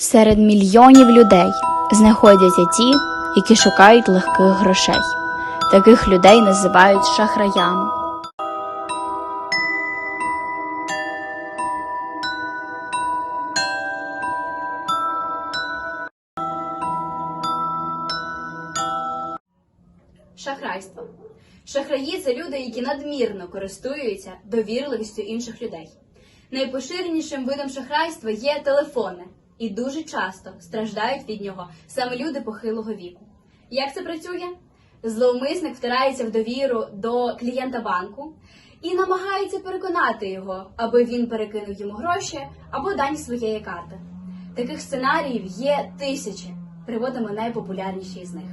Серед мільйонів людей знаходяться ті, які шукають легких грошей. Таких людей називають шахраями. Шахрайство. Шахраї це люди, які надмірно користуються довірливістю інших людей. Найпоширенішим видом шахрайства є телефони, і дуже часто страждають від нього саме люди похилого віку. Як це працює? Зловмисник втирається в довіру до клієнта банку і намагається переконати його, аби він перекинув йому гроші або дані своєї карти. Таких сценаріїв є тисячі. Приводимо найпопулярніші з них.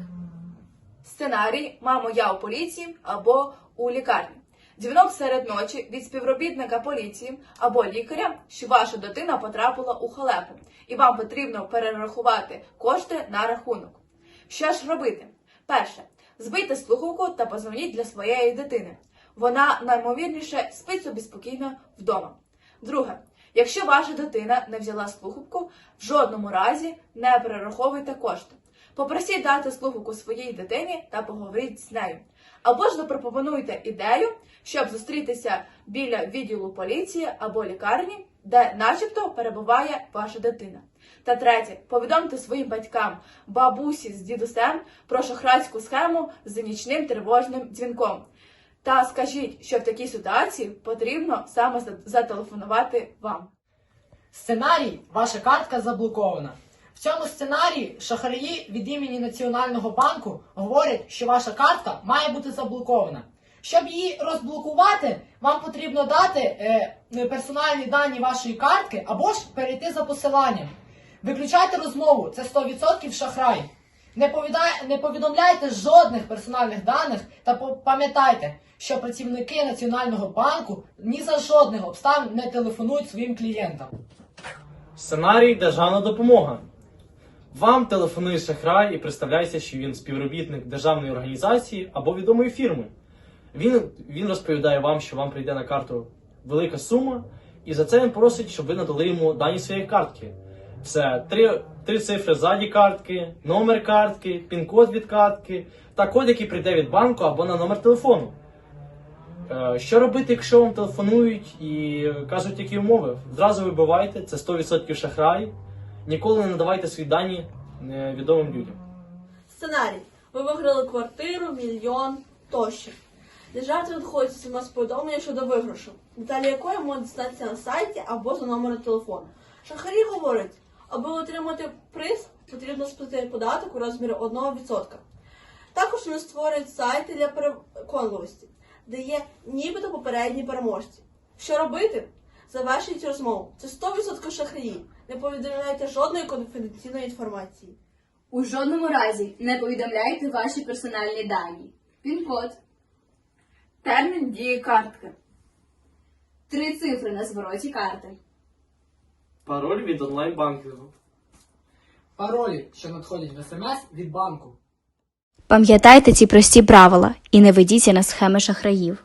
Сценарій Мамо, я у поліції або у лікарні. Дзвінок серед ночі від співробітника поліції або лікаря, що ваша дитина потрапила у халепу, і вам потрібно перерахувати кошти на рахунок. Що ж робити? Перше, збийте слухавку та позвоніть для своєї дитини. Вона наймовірніше спить собі спокійно вдома. Друге, якщо ваша дитина не взяла слухавку, в жодному разі не перераховуйте кошти. Попросіть дати слухавку своїй дитині та поговоріть з нею. Або ж запропонуйте ідею, щоб зустрітися біля відділу поліції або лікарні, де начебто перебуває ваша дитина. Та третє, повідомте своїм батькам, бабусі з дідусем про шахрайську схему з нічним тривожним дзвінком. Та скажіть, що в такій ситуації потрібно саме зателефонувати вам. Сценарій ваша картка заблокована. В цьому сценарії шахраї від імені Національного банку говорять, що ваша картка має бути заблокована. Щоб її розблокувати, вам потрібно дати е, персональні дані вашої картки або ж перейти за посиланням. Виключайте розмову, це 100% шахрай. Не, повідай- не повідомляйте жодних персональних даних та пам'ятайте, що працівники Національного банку ні за жодних обставин не телефонують своїм клієнтам. Сценарій Державна допомога. Вам телефонує шахрай і представляється, що він співробітник державної організації або відомої фірми. Він, він розповідає вам, що вам прийде на карту велика сума, і за це він просить, щоб ви надали йому дані своєї картки. Це три, три цифри ззаді картки, номер картки, пін-код від картки та код, який прийде від банку або на номер телефону. Е, Що робити, якщо вам телефонують і кажуть, які умови? Зразу вибивайте, це 100% шахрай. Ніколи не надавайте свої дані невідомим людям. Сценарій. Ви виграли квартиру, мільйон тощо. Для жертви надходить смс-повідомлення щодо виграшу, деталі якої можуть дізнатися на сайті або за номером телефону. Шахарі говорять, аби отримати приз, потрібно сплатити податок у розмірі 1%. Також вони створюють сайти для переконливості, де є нібито попередні переможці. Що робити? Завершують розмову. Це 100% шахраї. Не повідомляйте жодної конфіденційної інформації. У жодному разі не повідомляйте ваші персональні дані. Пін-код, Термін дії картки. три цифри на звороті карти. Пароль від онлайн-банкінгу. Паролі, що надходять в смс від банку. Пам'ятайте ці прості правила і не ведіться на схеми шахраїв.